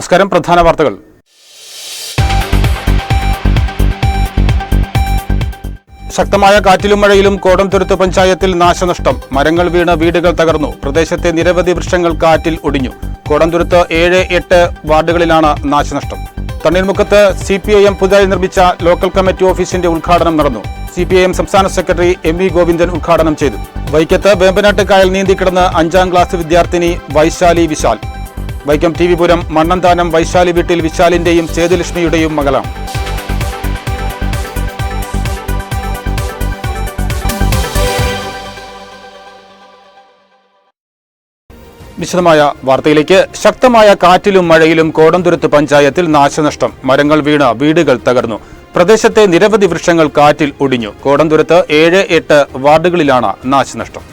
നമസ്കാരം പ്രധാന വാർത്തകൾ. ശക്തമായ കാറ്റിലും മഴയിലും കോടംതുരുത്ത് പഞ്ചായത്തിൽ നാശനഷ്ടം. മരങ്ങൾ വീണ് വീടുകൾ തകർന്നു. പ്രദേശത്തെ നിരവധി വൃക്ഷങ്ങൾ കാറ്റിൽ ഒടിഞ്ഞു. കോടംതുരുത്ത് ഏഴ് എട്ട് വാർഡുകളിലാണ് നാശനഷ്ടം. തണ്ണീർമുക്കത്ത് സി പി ഐ എം പുതുതായി നിർമ്മിച്ച ലോക്കൽ കമ്മിറ്റി ഓഫീസിന്റെ ഉദ്ഘാടനം നടന്നു. സി പി ഐ എം സംസ്ഥാന സെക്രട്ടറി എം വി ഗോവിന്ദൻ ഉദ്ഘാടനം ചെയ്തു. വൈക്കത്ത് വേമ്പനാട്ട് കായൽ നീന്തി നീന്തിക്കിടന്ന് അഞ്ചാം ക്ലാസ് വിദ്യാർത്ഥിനി വൈശാലി വിശാൽ. വൈക്കം ടി വിപുരം മണ്ണന്താനം വൈശാലി വീട്ടിൽ വിശാലിന്റെയും സേതുലക്ഷ്മിയുടെയും മകളാണ് വിശദമായ വാർത്തയിലേക്ക്. ശക്തമായ കാറ്റിലും മഴയിലും കോടംതുരുത്ത് പഞ്ചായത്തിൽ നാശനഷ്ടം. മരങ്ങൾ വീണ് വീടുകൾ തകർന്നു. പ്രദേശത്തെ നിരവധി വൃക്ഷങ്ങൾ കാറ്റിൽ ഒടിഞ്ഞു. കോടംതുരുത്ത് ഏഴ് എട്ട് വാർഡുകളിലാണ് നാശനഷ്ടം.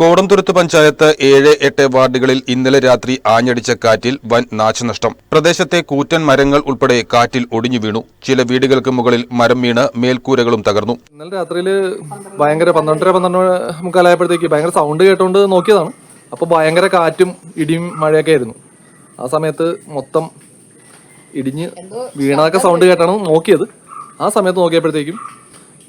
കോടംതുരുത്ത് പഞ്ചായത്ത് ഏഴ് എട്ട് വാർഡുകളിൽ ഇന്നലെ രാത്രി ആഞ്ഞടിച്ച കാറ്റിൽ വൻ നാശനഷ്ടം. പ്രദേശത്തെ കൂറ്റൻ മരങ്ങൾ ഉൾപ്പെടെ കാറ്റിൽ ഒടിഞ്ഞു വീണു. ചില വീടുകൾക്ക് മുകളിൽ മരം വീണ് മേൽക്കൂരകളും തകർന്നു. ഇന്നലെ രാത്രിയിൽ ഭയങ്കര പന്ത്രണ്ടര പന്ത്രണ്ട് മുക്കാലായപ്പോഴത്തേക്ക് ഭയങ്കര സൗണ്ട് കേട്ടോണ്ട് നോക്കിയതാണ്. അപ്പോൾ ഭയങ്കര കാറ്റും ഇടിയും മഴയൊക്കെ ആയിരുന്നു. ആ സമയത്ത് മൊത്തം ഇടിഞ്ഞ് വീണതൊക്കെ സൗണ്ട് കേട്ടാണ് നോക്കിയത്. ആ സമയത്ത് നോക്കിയപ്പോഴത്തേക്കും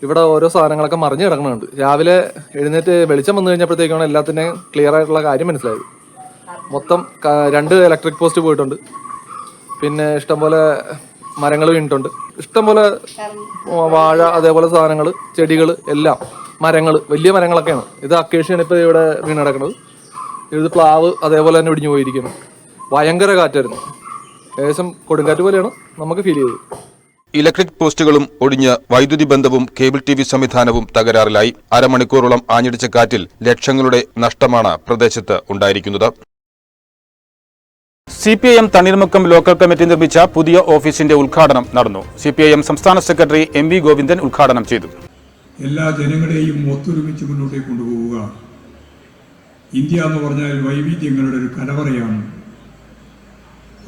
ഇവിടെ ഓരോ സാധനങ്ങളൊക്കെ മറിഞ്ഞു കിടക്കുന്നുണ്ട് രാവിലെ എഴുന്നേറ്റ് വെളിച്ചം വന്നു കഴിഞ്ഞപ്പോഴത്തേക്കാണ് എല്ലാത്തിന്റെയും ക്ലിയർ ആയിട്ടുള്ള കാര്യം മനസ്സിലായത്. മൊത്തം രണ്ട് ഇലക്ട്രിക് പോസ്റ്റ് പോയിട്ടുണ്ട്. പിന്നെ ഇഷ്ടംപോലെ മരങ്ങൾ വീണിട്ടുണ്ട്. ഇഷ്ടംപോലെ വാഴ അതേപോലെ സാധനങ്ങൾ ചെടികൾ എല്ലാം. മരങ്ങൾ വലിയ മരങ്ങളൊക്കെയാണ്. ഇത് അക്കേഷ്യാണ് ഇപ്പോൾ ഇവിടെ വീണ് കിടക്കുന്നത് ഇത് പ്ലാവ് അതേപോലെ തന്നെ ഇടിഞ്ഞു പോയിരിക്കുന്നു. ഭയങ്കര കാറ്റായിരുന്നു. ഏകദേശം കൊടുങ്കാറ്റ് പോലെയാണ് നമുക്ക് ഫീൽ ചെയ്തത്. ഇലക്ട്രിക് പോസ്റ്റുകളും ഒടിഞ്ഞ് വൈദ്യുതി ബന്ധവും കേബിൾ ടി വി സംവിധാനവും തകരാറിലായി. അരമണിക്കൂറോളം ആഞ്ഞടിച്ച കാറ്റിൽ ലക്ഷങ്ങളുടെ നഷ്ടമാണ് പ്രദേശത്ത് ഉണ്ടായിരിക്കുന്നത്. C P I M Thanneermukkam local committee നിർമ്മിച്ച പുതിയ ഓഫീസിന്റെ ഉദ്ഘാടനം നടന്നു. സി പി ഐ എം സംസ്ഥാന സെക്രട്ടറി എം വി ഗോവിന്ദൻ ഉദ്ഘാടനം ചെയ്തു. എല്ലാ ജനങ്ങളെയും ഒത്തൊരുമിച്ച് മുന്നോട്ടേക്ക് കൊണ്ടുപോവുക. ഇന്ത്യ എന്ന് പറഞ്ഞാൽ വൈവിധ്യങ്ങളുടെ ഒരു കലവറയാണ്.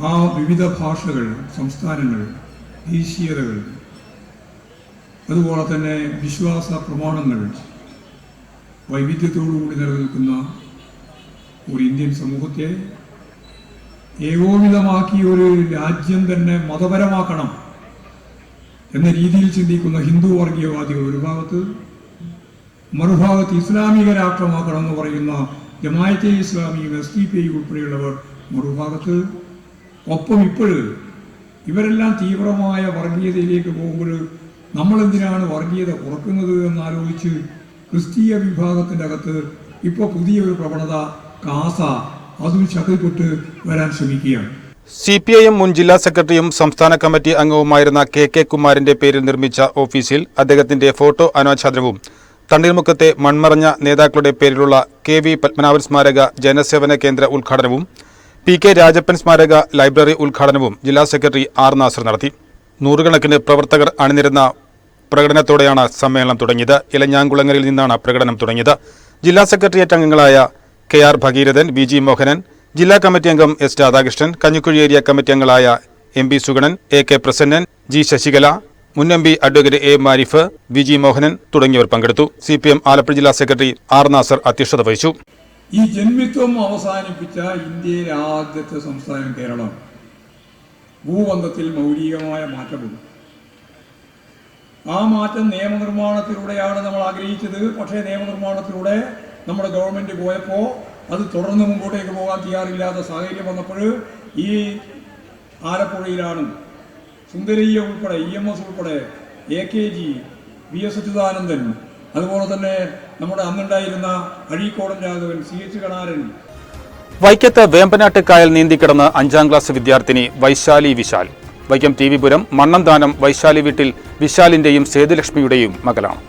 ആ വിവിധ ഭാഷകൾ സംസ്ഥാനങ്ങൾ ദേശീയതകൾ അതുപോലെ തന്നെ വിശ്വാസ പ്രമാണങ്ങൾ വൈവിധ്യത്തോടുകൂടി നിലനിൽക്കുന്ന ഒരു ഇന്ത്യൻ സമൂഹത്തെ ഏകോപിതമാക്കി ഒരു രാജ്യം തന്നെ മതപരമാക്കണം എന്ന രീതിയിൽ ചിന്തിക്കുന്ന ഹിന്ദു വർഗീയവാദികൾ ഒരു ഭാഗത്ത് മറുഭാഗത്ത് ഇസ്ലാമിക രാഷ്ട്രമാക്കണം എന്ന് പറയുന്ന ജമായത്തെ ഇസ്ലാമിയും എസ് ഡി പി ഉൾപ്പെടെയുള്ളവർ മറുഭാഗത്ത്. ഒപ്പം ഇപ്പോഴ് ഇവരെല്ലാം തീവ്രമായ വർഗീയതയിലേക്ക് പോകുമ്പോൾ നമ്മളെന്തിനാണ് വർഗീയത കുറക്കുന്നത് എന്നാലോചിച്ച് ക്രിസ്തീയ വിഭാഗത്തിന്റെ അകത്ത് ഇപ്പോൾ പുതിയൊരു പ്രവണത കാസ അതും ശക്തിപ്പെട്ട് വരാൻ ശ്രമിക്കുകയാണ്. സി പി ഐ എം മുൻ ജില്ലാ സെക്രട്ടറിയും സംസ്ഥാന കമ്മിറ്റി അംഗവുമായിരുന്ന കെ കെ കുമാറിന്റെ പേരിൽ നിർമ്മിച്ച ഓഫീസിൽ അദ്ദേഹത്തിന്റെ ഫോട്ടോ അനാച്ഛാദനവും തണ്ണീർമുക്കത്തെ മൺമറഞ്ഞ നേതാക്കളുടെ പേരിലുള്ള കെ വി പത്മനാഭൻ സ്മാരക ജനസേവന കേന്ദ്ര ഉദ്ഘാടനവും പി കെ രാജപ്പൻ സ്മാരക ലൈബ്രറി ഉദ്ഘാടനവും ജില്ലാ സെക്രട്ടറി ആർ നാസർ നടത്തി. നൂറുകണക്കിന് പ്രവർത്തകർ അണിനിരുന്ന പ്രകടനത്തോടെയാണ് സമ്മേളനം തുടങ്ങിയത്. ഇലഞ്ഞാങ്കുളങ്ങരയിൽ നിന്നാണ് പ്രകടനം തുടങ്ങിയത്. ജില്ലാ സെക്രട്ടേറിയറ്റ് അംഗങ്ങളായ K R Bhageerathan V G Mohanan ജില്ലാ കമ്മിറ്റി അംഗം S Radhakrishnan Kanjikuzhi area committee അംഗങ്ങളായ M P Suganan A K Prasannan G Sasikala മുൻ M P advocate A Marif V G Mohanan തുടങ്ങിയവർ പങ്കെടുത്തു. സി പി എം ആലപ്പുഴ ജില്ലാ secretary R Nasar അധ്യക്ഷത വഹിച്ചു. ഈ ജന്മിത്വം അവസാനിപ്പിച്ച ഇന്ത്യയിലെ ആദ്യത്തെ സംസ്ഥാനം കേരളം. ഭൂബന്ധത്തിൽ മൗലികമായ മാറ്റമുണ്ട്. ആ മാറ്റം നിയമനിർമ്മാണത്തിലൂടെയാണ് നമ്മൾ ആഗ്രഹിച്ചത്. പക്ഷേ നിയമനിർമ്മാണത്തിലൂടെ നമ്മുടെ ഗവൺമെന്റ് പോയപ്പോൾ അത് തുടർന്ന് മുമ്പോട്ടേക്ക് പോകാൻ തയ്യാറില്ലാത്ത സാഹചര്യം വന്നപ്പോൾ ഈ ആലപ്പുഴയിലാണ് സുന്ദരയ്യ ഉൾപ്പെടെ ഇ എം എസ് ഉൾപ്പെടെ A K G V S Achuthanandan അതുപോലെ തന്നെ നമ്മുടെ അന്നുണ്ടായിരുന്ന അഴീക്കോടൻ രാഘവൻ സി എച്ച് കണാരൻ വൈക്കത്ത് വേമ്പനാട്ട് കായൽ നീന്തിക്കിടന്ന് അഞ്ചാം ക്ലാസ് വിദ്യാർത്ഥിനി വൈശാലി വിശാൽ. വൈക്കം ടി വിപുരം മണ്ണന്താനം വൈശാലി വീട്ടിൽ വിശാലിന്റെയും സേതുലക്ഷ്മിയുടെയും മകളാണ്.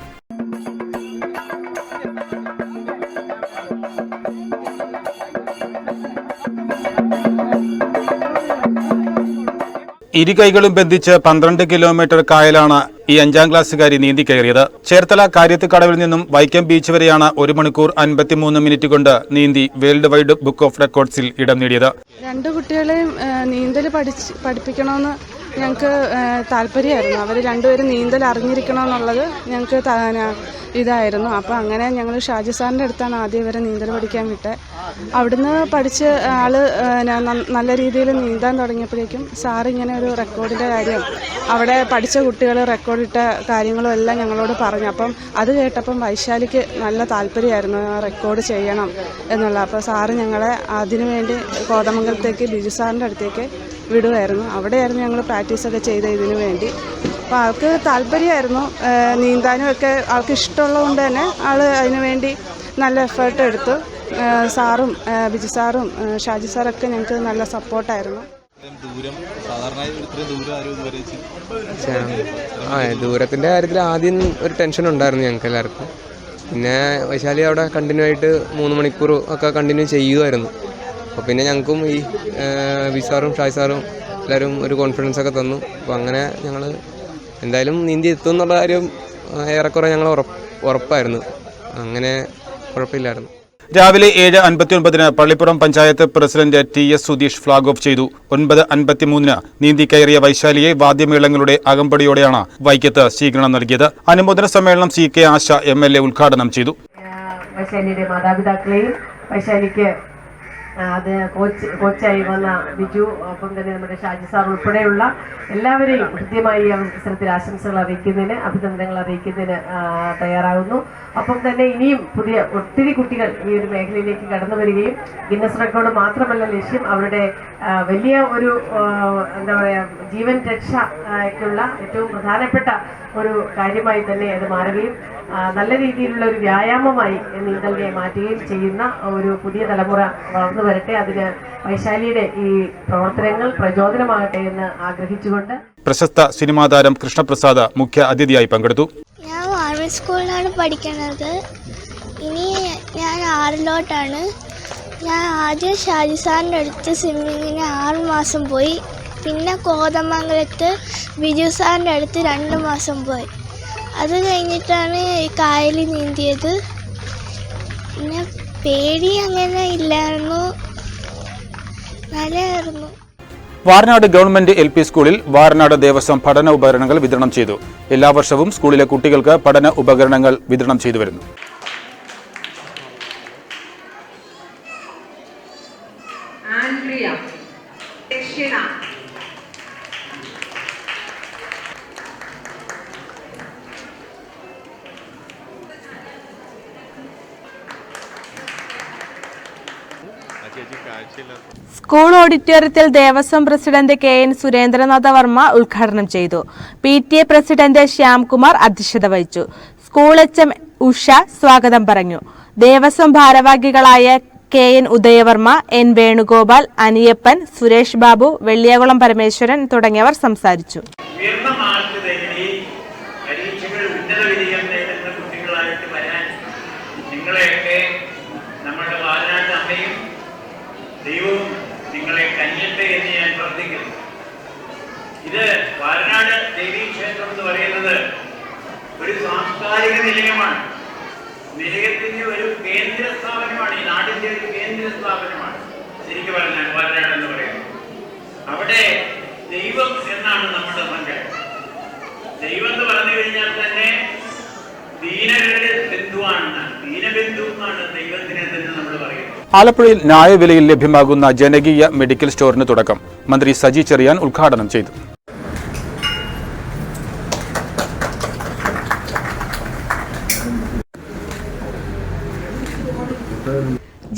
ഇരുകൈകളും ബന്ധിച്ച് പന്ത്രണ്ട് കിലോമീറ്റർ കായലാണ് ഈ അഞ്ചാം ക്ലാസ്സുകാരി നീന്തി കയറിയത്. ചേർത്തല കാര്യത്തുകടവിൽ നിന്നും വൈക്കം ബീച്ച് വരെയാണ് ഒരു മണിക്കൂർ അൻപത്തിമൂന്ന് മിനിറ്റ് കൊണ്ട് നീന്തി വേൾഡ് വൈഡ് ബുക്ക് ഓഫ് റെക്കോർഡ്സിൽ ഇടം നേടിയത്. രണ്ട് കുട്ടികളെയും നീന്തൽ പഠിപ്പിക്കണമെന്ന് ഞങ്ങൾക്ക് താല്പര്യമായിരുന്നു. അവർ രണ്ടുപേരും നീന്തൽ അറിഞ്ഞിരിക്കണമെന്നുള്ളത് ഞങ്ങൾക്ക് ഇതായിരുന്നു. അപ്പോൾ അങ്ങനെ ഞങ്ങൾ ഷാജി സാറിന്റെ അടുത്താണ് ആദ്യം ഇവരെ നീന്തൽ പഠിക്കാൻ വിട്ടത് അവിടുന്ന് പഠിച്ച് ആൾ ആ, ന- ന- നല്ല രീതിയിൽ നീന്താൻ തുടങ്ങിയപ്പോഴേക്കും സാർ ഇങ്ങനെ ഒരു റെക്കോർഡിന്റെ കാര്യം അവിടെ പഠിച്ച കുട്ടികൾ റെക്കോർഡിട്ട കാര്യങ്ങളും എല്ലാം ഞങ്ങളോട് പറഞ്ഞു. അപ്പം അത് കേട്ടപ്പം വൈശാലിക്ക് നല്ല താല്പര്യമായിരുന്നു റെക്കോർഡ് ചെയ്യണം എന്നുള്ള. അപ്പോൾ സാറ് ഞങ്ങളെ അതിനുവേണ്ടി കോതമംഗലത്തേക്ക് ബിജു സാറിന്റെ അടുത്തേക്ക് വിടുമായിരുന്നു അവിടെയായിരുന്നു ഞങ്ങൾ പ്രാക്ടീസൊക്കെ ചെയ്ത ഇതിനു വേണ്ടി. അപ്പോൾ ആൾക്ക് താല്പര്യമായിരുന്നു. നീന്താനും ഒക്കെ ആൾക്ക് ഇഷ്ടമുള്ളതുകൊണ്ട് തന്നെ ആൾ അതിനു വേണ്ടി നല്ല എഫേർട്ട് എടുത്തു. സാറും ബിജു സാറും ഷാജി സാറൊക്കെ ഞങ്ങൾക്ക് നല്ല സപ്പോർട്ടായിരുന്നു. ആ ദൂരത്തിന്റെ കാര്യത്തിൽ ആദ്യം ഒരു ടെൻഷൻ ഉണ്ടായിരുന്നു ഞങ്ങൾക്ക് എല്ലാവർക്കും പിന്നെ വൈശാലി അവിടെ കണ്ടിന്യൂ ആയിട്ട് മൂന്ന് മണിക്കൂർ ഒക്കെ കണ്ടിന്യൂ ചെയ്യുമായിരുന്നു അപ്പോൾ പിന്നെ ഞങ്ങൾക്കും ഈ വിസാറും ഷായ് സാറും എല്ലാവരും ഒരു കോൺഫിഡൻസ് ഒക്കെ തന്നു. അപ്പോൾ അങ്ങനെ ഞങ്ങൾ എന്തായാലും നീന്തി എത്തും എന്നുള്ള കാര്യം ഏറെക്കുറെ ഞങ്ങൾ ഉറപ്പായിരുന്നു. അങ്ങനെ കുഴപ്പമില്ലായിരുന്നു. രാവിലെ ഏഴ് അൻപത്തി ഒൻപതിന് Pallippuram panchayat president T S Sudheesh flag off ചെയ്തു. ഒൻപത് അൻപത്തിമൂന്നിന് നീന്തി കയറിയ വൈശാലിയെ വാദ്യമേളങ്ങളുടെ അകമ്പടിയോടെയാണ് വൈക്കത്ത് സ്വീകരണം നൽകിയത്. അനുമോദന സമ്മേളനം C K Asha M L A ഉദ്ഘാടനം ചെയ്തു. വൈശാലിയുടെ മാതാപിതാക്കളെയും വൈശാലിക്ക് അത് കോച്ച് കോച്ചായി വന്ന ബിജു ഒപ്പം തന്നെ നമ്മുടെ ഷാജി സാർ ഉൾപ്പെടെയുള്ള എല്ലാവരെയും കൃത്യമായി അവസരത്തിൽ ആശംസകൾ അറിയിക്കുന്നതിന് അഭിനന്ദനങ്ങൾ അറിയിക്കുന്നതിന് തയ്യാറാകുന്നു. ഒപ്പം തന്നെ ഇനിയും പുതിയ ഒത്തിരി കുട്ടികൾ ഈ ഒരു മേഖലയിലേക്ക് കടന്നു വരികയും ഗിന്നസ് റെക്കോർഡ് മാത്രമല്ല ലക്ഷ്യം അവരുടെ വലിയ ഒരു എന്താ പറയുക ജീവൻ രക്ഷയ്ക്കുള്ള ഏറ്റവും പ്രധാനപ്പെട്ട ഒരു കാര്യമായി തന്നെ അത് മാറുകയും നല്ല രീതിയിലുള്ള ഒരു വ്യായാമമായി നീന്തലിനെ മാറ്റുകയും ചെയ്യുന്ന ഒരു പുതിയ തലമുറ വളർന്നു വരട്ടെ. അതിന് വൈശാലിയുടെ ഈ പ്രവർത്തനങ്ങൾ പ്രചോദനമാകട്ടെ എന്ന് ആഗ്രഹിച്ചുകൊണ്ട്. പ്രശസ്ത സിനിമാ താരം കൃഷ്ണപ്രസാദ് മുഖ്യ അതിഥിയായി പങ്കെടുത്തു. ഞാൻ ആർമി സ്കൂളിലാണ് പഠിക്കുന്നത്. ഇനി ഞാൻ ആറിലോട്ടാണ്. ഞാൻ ആദ്യം ഷാജി സാറിന്റെ അടുത്ത് സ്വിമ്മിങ്ങിന് ആറ് മാസം പോയി. പിന്നെ കോതമംഗലത്ത് ബിജു സാറിന്റെ അടുത്ത് രണ്ട് മാസം പോയി. അത് കഴിഞ്ഞിട്ടാണ് ഈ കായലിൽ നീന്തിയത്. പിന്നെ പേടി അങ്ങനെ ഇല്ലായിരുന്നു. നല്ലതായിരുന്നു. വാരനാട് ഗവൺമെന്റ് എൽ പി സ്കൂളിൽ വാർനാട് ദേവസ്വം പഠന ഉപകരണങ്ങൾ വിതരണം ചെയ്തു. എല്ലാ വർഷവും സ്കൂളിലെ കുട്ടികൾക്ക് പഠന ഉപകരണങ്ങൾ വിതരണം ചെയ്തു വരുന്നു. സ്കൂൾ ഓഡിറ്റോറിയത്തിൽ Devaswom president K N Surendranatha Varma ഉദ്ഘാടനം ചെയ്തു. P T A president Shyamkumar അധ്യക്ഷത വഹിച്ചു. സ്കൂൾ എച്ച് എം ഉഷ സ്വാഗതം പറഞ്ഞു. ദേവസ്വം ഭാരവാഹികളായ K N Udayavarma N Venugopal Aniyappan Suresh Babu Velliyakulam Parameswaran തുടങ്ങിയവർ സംസാരിച്ചു ഉയർന്ന മാർക്ക് നേടി പരീക്ഷകൾ ഉന്നത വിജയം നേടുന്ന കുട്ടികളായിട്ട് വരാൻ നിങ്ങളെയൊക്കെ നമ്മുടെ വാലനാട്ട് അമ്മയും ദൈവവും നിങ്ങളെ കനിയട്ടെ എന്ന് ഞാൻ പ്രാർത്ഥിക്കുന്നു ഇത് വാലനാട് ദേവീക്ഷേത്രം എന്ന് പറയുന്നത് ഒരു സാംസ്കാരിക നിലയമാണ് നിലയത്തിന്റെ ഒരു കേന്ദ്ര സ്ഥാപനമാണ് ഈ നാടിന്റെ ഒരു കേന്ദ്ര സ്ഥാപനമാണ് ശരിക്കും പറഞ്ഞാൽ വാലനാട് എന്ന് പറയുന്നത് അവിടെ ദൈവം എന്നാണ് നമ്മുടെ സങ്കല്പം ദൈവം എന്ന് പറഞ്ഞു കഴിഞ്ഞാൽ തന്നെ ദീനരുടെ ബന്ധുവാണ് ദൈവത്തിനെ നമ്മൾ പറയുന്നത്. ആലപ്പുഴയിൽ ന്യായവിലയിൽ ലഭ്യമാകുന്ന ജനകീയ മെഡിക്കൽ സ്റ്റോറിന് തുടക്കം മന്ത്രി സജി ചെറിയാൻ ഉദ്ഘാടനം ചെയ്തു.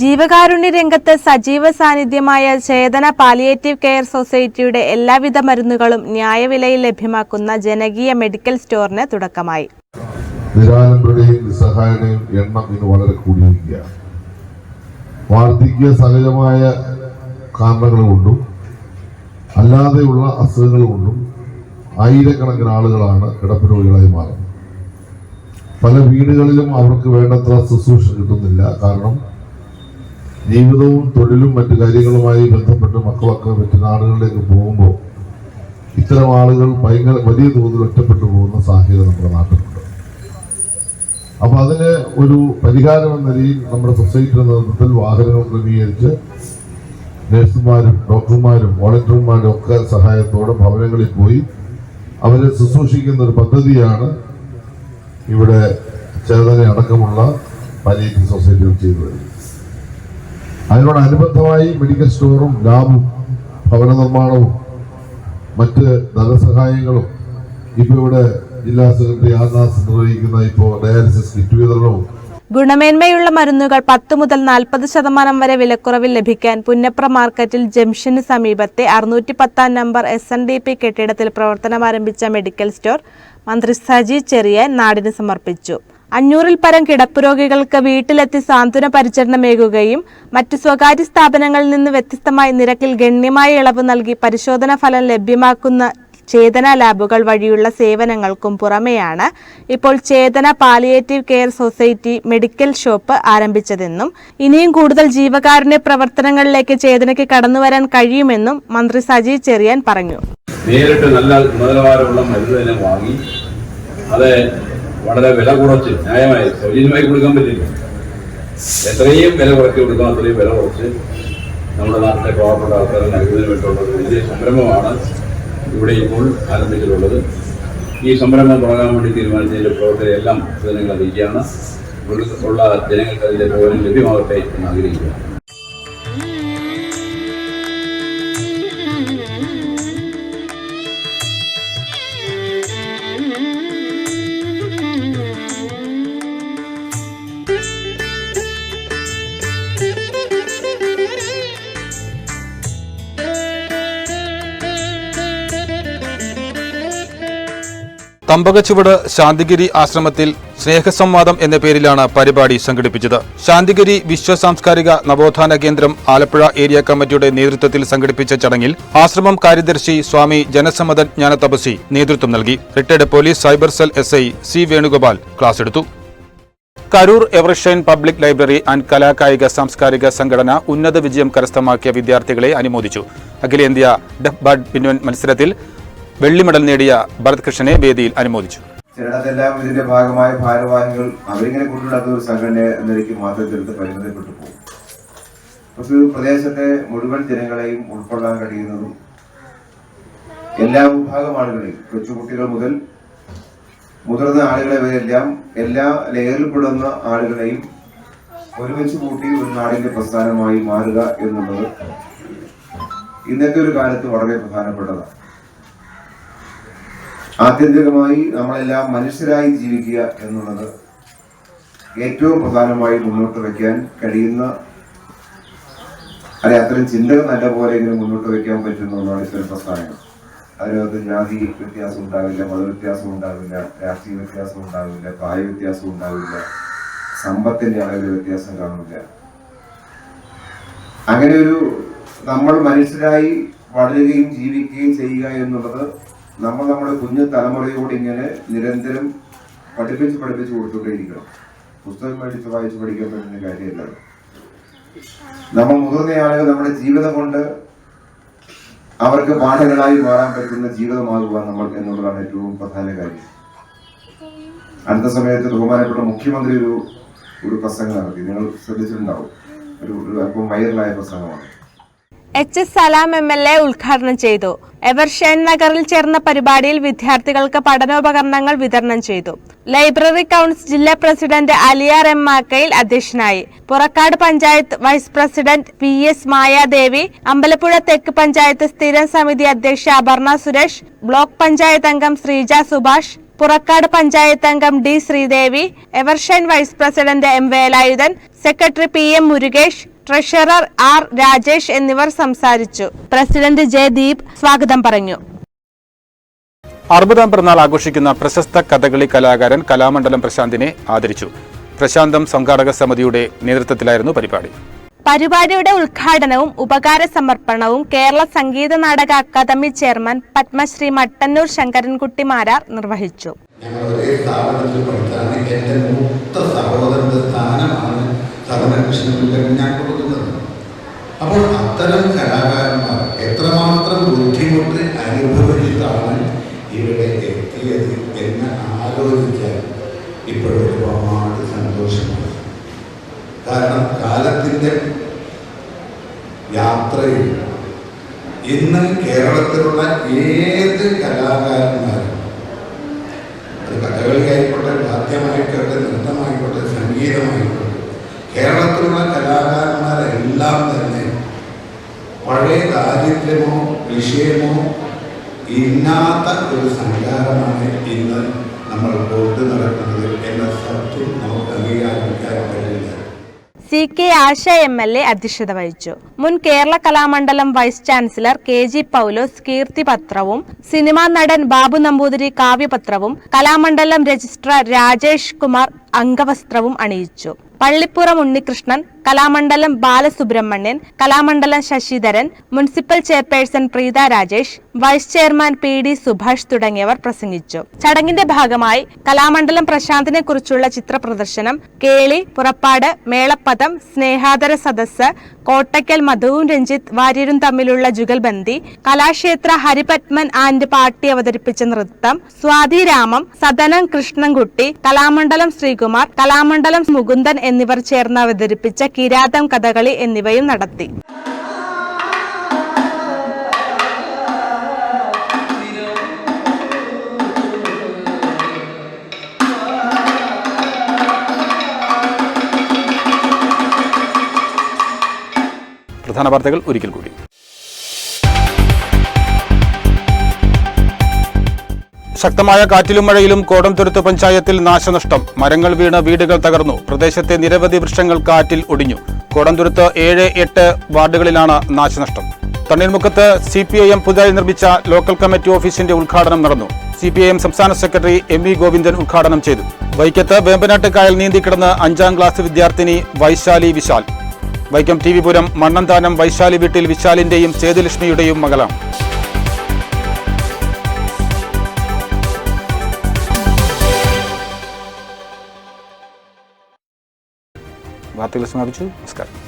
ജീവകാരുണ്യ രംഗത്ത് സജീവ സാന്നിധ്യമായ ചേതന പാലിയേറ്റീവ് കെയർ സൊസൈറ്റിയുടെ എല്ലാവിധ മരുന്നുകളും ന്യായവിലയിൽ ലഭ്യമാക്കുന്ന ജനകീയ മെഡിക്കൽ സ്റ്റോറിന് തുടക്കമായി. എണ്ണം വളരെ വാർദ്ധക്യ സഹജമായ കാരണങ്ങൾ കൊണ്ടും അല്ലാതെയുള്ള അസുഖങ്ങൾ കൊണ്ടും ആയിരക്കണക്കിന് ആളുകളാണ് കിടപ്പ് രോഗികളായി മാറുന്നത്. പല വീടുകളിലും അവർക്ക് വേണ്ടത്ര ശുശ്രൂഷ കിട്ടുന്നില്ല. കാരണം ജീവിതവും തൊഴിലും മറ്റു കാര്യങ്ങളുമായി ബന്ധപ്പെട്ട് മക്കളൊക്കെ മറ്റു നാടുകളിലേക്ക് പോകുമ്പോൾ ഇത്തരം ആളുകൾ ഭയങ്കര വലിയ തോതിൽ ഒറ്റപ്പെട്ടു പോകുന്ന സാഹചര്യം നമ്മുടെ നാട്ടിലുണ്ട്. അപ്പോൾ അതിന് ഒരു പരിഹാരം എന്ന നിലയിൽ നമ്മുടെ സൊസൈറ്റിയുടെ നേതൃത്വത്തിൽ വാഹനങ്ങൾ ക്രമീകരിച്ച് നഴ്സുമാരും ഡോക്ടർമാരും വോളണ്ടിയർമാരും ഒക്കെ സഹായത്തോടെ ഭവനങ്ങളിൽ പോയി അവരെ ശുശ്രൂഷിക്കുന്ന ഒരു പദ്ധതിയാണ് ഇവിടെ ചേതന അടക്കമുള്ള പരീക്ഷ സൊസൈറ്റികൾ ചെയ്തു വരുന്നത്. അതിനോടനുബന്ധമായി മെഡിക്കൽ സ്റ്റോറും ലാബും ഭവന നിർമ്മാണവും മറ്റ് ധനസഹായങ്ങളും ഇപ്പോൾ ഇവിടെ ജില്ലാ സെക്രട്ടറി ആദാസ് നിർവഹിക്കുന്ന ഇപ്പോൾ ഡയാലിസിസ് കിറ്റ് വിതരണവും ഗുണമേന്മയുള്ള മരുന്നുകൾ പത്ത് മുതൽ നാൽപ്പത് ശതമാനം വരെ വിലക്കുറവിൽ ലഭിക്കാൻ പുന്നപ്ര മാർക്കറ്റിൽ ജംഗ്ഷന് സമീപത്തെ അറുന്നൂറ്റി പത്താം number S N D P കെട്ടിടത്തിൽ പ്രവർത്തനം ആരംഭിച്ച മെഡിക്കൽ സ്റ്റോർ മന്ത്രി സജി ചെറിയാൻ നാടിന് സമർപ്പിച്ചു. അഞ്ഞൂറിൽ പരം കിടപ്പ് രോഗികൾക്ക് വീട്ടിലെത്തി സാന്ത്വന പരിചരണമേകുകയും മറ്റ് സ്വകാര്യ സ്ഥാപനങ്ങളിൽ നിന്ന് വ്യത്യസ്തമായി നിരക്കിൽ ഗണ്യമായ ഇളവ് നൽകി പരിശോധന ഫലം ലഭ്യമാക്കുന്ന ചേതന ലാബുകൾ വഴിയുള്ള സേവനങ്ങൾക്കും പുറമെയാണ് ഇപ്പോൾ Chetana palliative care society medical shop ആരംഭിച്ചതെന്നും ഇനിയും കൂടുതൽ ജീവകാരുണ്യ പ്രവർത്തനങ്ങളിലേക്ക് ചേതനയ്ക്ക് കടന്നുവരാൻ കഴിയുമെന്നും മന്ത്രി സജി ചെറിയാൻ പറഞ്ഞു. നേരിട്ട് നല്ല ഗുണനിലവാരമുള്ള മരുന്ന് വാങ്ങി അത് വളരെ വില കുറച്ച് ന്യായമായി സൗജന്യമായി കൊടുക്കാൻ പറ്റില്ല. എത്രയും വില കുറച്ച് കൊടുക്കാൻ അത്രയും വില കുറച്ച് നമ്മുടെ നാട്ടിലെ പാവപ്പെട്ട ആൾക്കാരെ നൽകുന്നതിന് വേണ്ടിയുള്ള വലിയ സംരംഭമാണ് ഇവിടെ ഇപ്പോൾ ആരംഭിച്ചിട്ടുള്ളത്. ഈ സംരംഭം തുടങ്ങാൻ വേണ്ടി തീരുമാനിച്ചതിന്റെ പ്രവർത്തകരെ എല്ലാം ജനങ്ങൾ അറിയിക്കുകയാണ്. ഉള്ള ജനങ്ങൾക്ക് അതിന്റെ പ്രയോജനം ലഭ്യമാകട്ടെ എന്ന് ആഗ്രഹിക്കുകയാണ്. തമ്പകച്ചുവട് ശാന്തിഗിരി ആശ്രമത്തിൽ സ്നേഹസംവാദം എന്ന പേരിലാണ് പരിപാടി സംഘടിപ്പിച്ചത്. ശാന്തിഗിരി വിശ്വ സാംസ്കാരിക നവോത്ഥാന കേന്ദ്രം ആലപ്പുഴ ഏരിയ കമ്മിറ്റിയുടെ നേതൃത്വത്തിൽ സംഘടിപ്പിച്ച ചടങ്ങിൽ ആശ്രമം കാര്യദർശി സ്വാമി ജനസമ്മതൻ ജ്ഞാനതപസി നേതൃത്വം നൽകി. Retired police cyber cell S I C Venugopal class എടുത്തു. Karoor Evershine public library and കലാകായിക സാംസ്കാരിക സംഘടന ഉന്നത വിജയം കരസ്ഥമാക്കിയ വിദ്യാർത്ഥികളെ അനുമോദിച്ചു. അഖിലേന്ത്യാ ഡഫ് ബാഡ്മിന്റൺ മത്സരത്തിൽ വെള്ളി മെഡൽ നേടിയ ഭരത് കൃഷ്ണനെ വേദിയിൽ അനുമോദിച്ചു. ചിലടത്തെല്ലാം ഇതിന്റെ ഭാഗമായ ഭാരവാഹികൾ അവരിങ്ങനെ കൊണ്ടുനടക്കുന്ന ഒരു സംഘടന എന്ന നിലയ്ക്ക് മാത്രം തീർത്ത് പരിമിതപ്പെട്ടു പോകും. പക്ഷെ ഒരു പ്രദേശത്തെ മുഴുവൻ ജനങ്ങളെയും ഉൾക്കൊള്ളാൻ കഴിയുന്നതും എല്ലാ വിഭാഗം ആളുകളെയും കൊച്ചുകുട്ടികൾ മുതൽ മുതിർന്ന ആളുകളെ വരെയെല്ലാം എല്ലാ ലെയറിൽപ്പെടുന്ന ആളുകളെയും ഒരുമിച്ച് കൂട്ടി ഒരു നാടിന്റെ പ്രസ്ഥാനമായി മാറുക എന്നുള്ളത് ഇന്നത്തെ ഒരു കാലത്ത് വളരെ പ്രധാനപ്പെട്ടതാണ്. ആത്യന്തികമായി നമ്മളെല്ലാം മനുഷ്യരായി ജീവിക്കുക എന്നുള്ളത് ഏറ്റവും പ്രധാനമായി മുന്നോട്ട് വയ്ക്കാൻ കഴിയുന്ന അല്ലെ അത്തരം ചിന്തകൾ നല്ല പോലെ ഇങ്ങനെ മുന്നോട്ട് വയ്ക്കാൻ പറ്റുന്ന ഒന്നാണ് ഇത്തരം പ്രസ്ഥാനങ്ങൾ. അതിനകത്ത് ജാതി വ്യത്യാസം ഉണ്ടാവില്ല മതവ്യത്യാസം ഉണ്ടാവില്ല രാഷ്ട്രീയ വ്യത്യാസം ഉണ്ടാവില്ല പ്രായ വ്യത്യാസം ഉണ്ടാവില്ല സമ്പത്തിന്റെ അളവിൽ വ്യത്യാസം കാണില്ല അങ്ങനെ ഒരു നമ്മൾ മനുഷ്യരായി വളരുകയും ജീവിക്കുകയും ചെയ്യുക എന്നുള്ളത് നമ്മൾ നമ്മുടെ കുഞ്ഞു തലമുറയോട് ഇങ്ങനെ നിരന്തരം പഠിപ്പിച്ച് പഠിപ്പിച്ച് കൊടുത്തുകൊണ്ടേയിരിക്കണം പുസ്തകം മേടിച്ച് വായിച്ച് പഠിക്കാൻ പറ്റുന്ന കാര്യമല്ല. നമ്മൾ മുതിർന്ന ആളുകൾ നമ്മുടെ ജീവിതം കൊണ്ട് അവർക്ക് പാഠങ്ങളായി മാറാൻ പറ്റുന്ന ജീവിതമാകുക നമ്മൾ എന്നുള്ളതാണ് ഏറ്റവും പ്രധാന കാര്യം. അടുത്ത സമയത്ത് ബഹുമാനപ്പെട്ട മുഖ്യമന്ത്രി ഒരു ഒരു പ്രസംഗം നടത്തി. നിങ്ങൾ ശ്രദ്ധിച്ചിട്ടുണ്ടാവും. ഒരു അല്പം വൈറലായ പ്രസംഗമാണ്. H S Salam M L A ഉദ്ഘാടനം ചെയ്തു. എവർഷേൻ നഗറിൽ ചേർന്ന പരിപാടിയിൽ വിദ്യാർത്ഥികൾക്ക് പഠനോപകരണങ്ങൾ വിതരണം ചെയ്തു. ലൈബ്രറി കൗൺസിൽ ജില്ലാ പ്രസിഡന്റ് അലിയാർ എം മാക്കയിൽ അധ്യക്ഷനായി. Purakkad panchayat vice president P S Mayadevi Ambalappuzha തെക്ക് പഞ്ചായത്ത് സ്ഥിരം സമിതി അധ്യക്ഷ അപർണ സുരേഷ് ബ്ലോക്ക് പഞ്ചായത്ത് അംഗം ശ്രീജ സുഭാഷ് പുറക്കാട് പഞ്ചായത്ത് അംഗം D Sreedevi Evershine vice president M Velayudhan secretary P M Murukesh treasurer R Rajesh എന്നിവർ സംസാരിച്ചു. പ്രസിഡന്റ് ജയദീപ് സ്വാഗതം പറഞ്ഞു. അറുപതാം പിറന്നാൾ ആഘോഷിക്കുന്ന പ്രശസ്ത കഥകളി കലാകാരൻ കലാമണ്ഡലം പ്രശാന്തിനെ ആദരിച്ചു. പ്രശാന്തം സംഘാടക സമിതിയുടെ നേതൃത്വത്തിലായിരുന്നു പരിപാടി. പരിപാടിയുടെ ഉദ്ഘാടനവും ഉപകാര സമർപ്പണവും കേരള സംഗീത നാടക അക്കാദമി ചെയർമാൻ പത്മശ്രീ മട്ടന്നൂർ ശങ്കരൻകുട്ടി മാരാർ നിർവഹിച്ചു. ഞങ്ങൾ ഒരേ സ്ഥാപനത്തിൽ പഠിച്ചാണ് എന്റെ മൂത്ത സഹോദരന്റെ സ്ഥാനമാണ് സഹനകൃഷ്ണൻ ഞാൻ കൊടുക്കുന്നത്. അപ്പോൾ അത്തരം കലാകാരന്മാർ എത്രമാത്രം ബുദ്ധിമുട്ട് അനുഭവിച്ചിട്ടാണ് ഇവിടെ എത്തിയത് എന്ന് ആലോചിച്ചാൽ ഇപ്പോഴൊരുപാട് സന്തോഷമാണ് കാരണം കാലത്തിന്റെ യാത്രയിൽ ഇന്ന് കേരളത്തിലുള്ള ഏത് കലാകാരന്മാരും അത് കഥകളിയായിക്കോട്ടെ വാദ്യമായിക്കോട്ടെ നൃത്തമായിക്കോട്ടെ കേരളത്തിലുള്ള കലാകാരന്മാരെല്ലാം തന്നെ പഴയ ദാരിദ്ര്യമോ വിഷയമോ ഇല്ലാത്ത ഒരു സഞ്ചാരമാണ് ഇന്ന് നമ്മൾ കൊണ്ടു നടക്കുന്നത് എന്ന സത്യം നമുക്ക് അംഗീകരിക്കാൻ കഴിയില്ല. C K Asha M L A അധ്യക്ഷത വഹിച്ചു. മുൻ Kerala Kalamandalam vice chancellor K G Paulose കീർത്തിപത്രവും cinema നടൻ ബാബു നമ്പൂതിരി കാവ്യപത്രവും കലാമണ്ഡലം രജിസ്ട്രാർ രാജേഷ് കുമാർ അംഗവസ്ത്രവും അണിയിച്ചു. Pallippuram Unnikrishnan Kalamandalam Balasubramanian Kalamandalam Sasidharan municipal chairperson Preetha Rajesh vice chairman P D Subhash തുടങ്ങിയവർ പ്രസംഗിച്ചു. ചടങ്ങിന്റെ ഭാഗമായി കലാമണ്ഡലം പ്രശാന്തിനെ കുറിച്ചുള്ള ചിത്ര പ്രദർശനം കേളി പുറപ്പാട് മേളപ്പദം സ്നേഹാദര സദസ്സ് കോട്ടയ്ക്കൽ മധുവും രഞ്ജിത്ത് വാര്യരും തമ്മിലുള്ള ജുഗൽബന്ദി കലാക്ഷേത്ര ഹരിപത്മൻ ആൻഡ് പാർട്ടി അവതരിപ്പിച്ച നൃത്തം സ്വാതിരാമം സദനം കൃഷ്ണൻകുട്ടി കലാമണ്ഡലം ശ്രീകുമാർ കലാമണ്ഡലം മുകുന്ദൻ എന്നിവർ ചേർന്ന് അവതരിപ്പിച്ച കിരാതം കഥകളി എന്നിവയും നടത്തി. പ്രധാന വാർത്തകൾ ഒരിക്കൽ കൂടി. ശക്തമായ കാറ്റിലും മഴയിലും കോടംതുരുത്ത് പഞ്ചായത്തിൽ നാശനഷ്ടം. മരങ്ങൾ വീണ് വീടുകൾ തകർന്നു. പ്രദേശത്തെ നിരവധി വൃക്ഷങ്ങൾ കാറ്റിൽ ഒടിഞ്ഞു. കോടംതുരുത്ത് ഏഴ് എട്ട് വാർഡുകളിലാണ് നാശനഷ്ടം. തണ്ണീർമുക്കത്ത് സി പി ഐ എം പുതുതായി നിർമ്മിച്ച ലോക്കൽ കമ്മിറ്റി ഓഫീസിന്റെ ഉദ്ഘാടനം നടന്നു. സി പി ഐ എം സംസ്ഥാന സെക്രട്ടറി എം വി ഗോവിന്ദൻ ഉദ്ഘാടനം ചെയ്തു. വൈക്കത്ത് വേമ്പനാട്ട് കായൽ നീന്തിക്കിടന്ന് അഞ്ചാം ക്ലാസ് വിദ്യാർത്ഥിനി വൈശാലി വിശാൽ. വൈക്കം ടി വിപുരം മണ്ണന്താനം വൈശാലി വീട്ടിൽ വിശാലിന്റെയും സേതുലക്ഷ്മിയുടെയും മകളാണ്. വാർത്തകൾ സമാപിച്ചു നമസ്കാരം